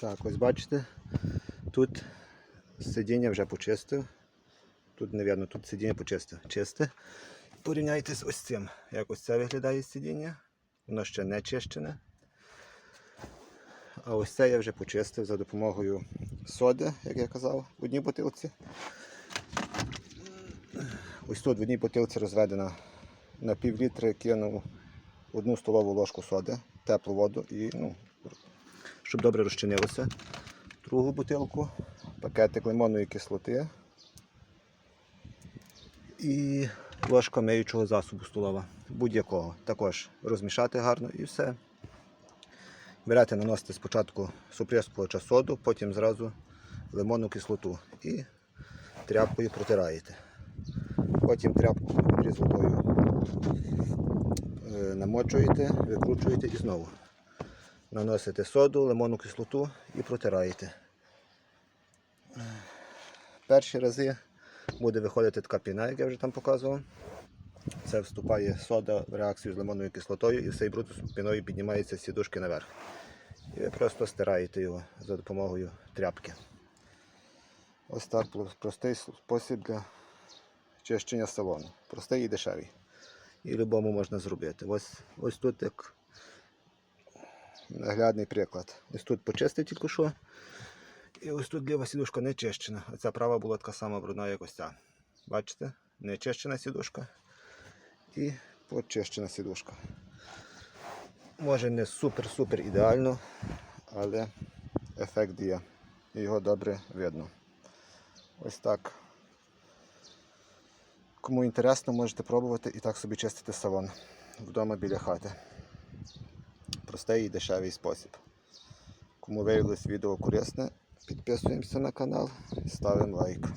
Так, ось бачите, тут сидіння вже почистив. Тут, невірно, тут сидіння почистив. Чисте. Порівняйте з ось цим. Як ось це виглядає сидіння. Воно ще не чищене. А ось це я вже почистив за допомогою соди, як я казав, в одній бутилці. Ось тут в одній бутилці розведена на пів літри кинув одну столову ложку соди, теплу воду і ну, щоб добре розчинилося. Другу бутилку, пакетик лимонної кислоти і ложка миючого засобу столова, будь-якого. Також розмішати гарно і все. Берете, наносите спочатку суприскувача соду, потім зразу лимонну кислоту і тряпкою протираєте. Потім тряпку різотою е, намочуєте, викручуєте і знову. Наносите соду, лимонну кислоту і протираєте. Перші рази буде виходити така піна, як я вже там показував. Це вступає сода в реакцію з лимонною кислотою і все бруд з піною піднімається з сідушки наверх. І ви просто стираєте його за допомогою тряпки. Ось так простий спосіб для чищення салону. Простий і дешевий. І любому можна зробити. Ось, ось тут як наглядний приклад. Ось тут почистив тільки що. І ось тут ліва сідушка не чищена. А ця права була така сама брудна, як ось ця. Бачите? Не чищена сідушка і почищена сідушка. Може не супер-супер ідеально, але ефект є. Його добре видно. Ось так. Кому інтересно, можете пробувати і так собі чистити салон вдома біля хати. Простий і дешевий спосіб. Кому виявилось відео корисне, підписуємося на канал і ставимо лайк.